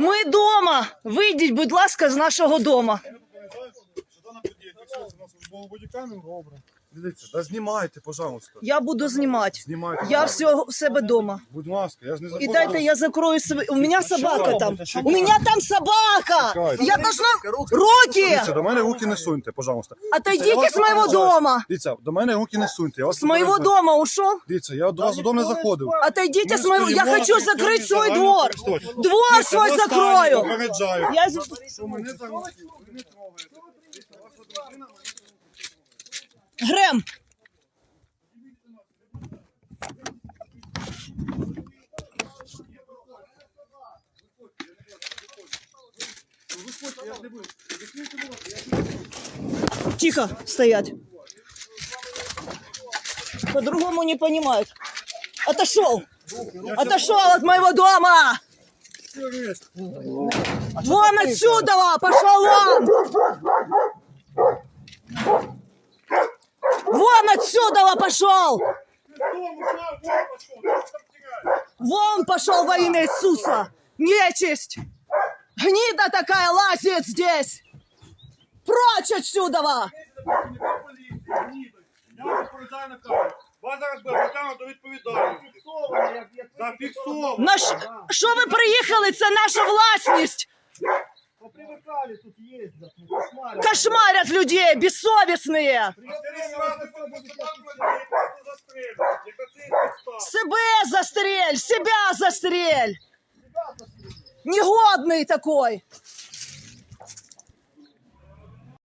Ми дома. Вийдіть, будь ласка, з нашого дома. було бодікамін, ну, добре. Дивіться, да знімайте, пожалуйста. Я буду знімати. Знімайте. Я все в себе вдома. Будь ласка, я ж не І дайте я закрою себе. У мене собака там. У мене там собака. Я должна... Руки! Дивіться, до мене руки не суньте, пожалуйста. Отойдите з моєго дома. Дивіться, до мене руки не суньте. З моєго дома ушов. Дивіться, я до вас дом не заходив. Отойдите з моєго... Я хочу закрити свій двор. Двор свій закрою. Попереджаю. Я... з- Що мене там? Грем. Тихо стоять. По-другому не понимают. Отошел. Отошел от моего дома. Вон отсюда! Пошел вон! Вон отсюда пошел! Вон пошел во имя Иисуса! Нечисть! Гнида такая лазит здесь! Прочь отсюда! Я вас попереджаю на камеру. Вас зараз буде притягнуто до відповідальності. Зафіксовано. На ш- що ви приїхали? Це наша власність! Попривыкали тут ездят, ну кошмар. Кошмарять людей, безсовісні! А ти раз раз не просто собаку людей просто застрелюють. Як оце є підстава. Себе застрель! Себя застрель! Негодный такой!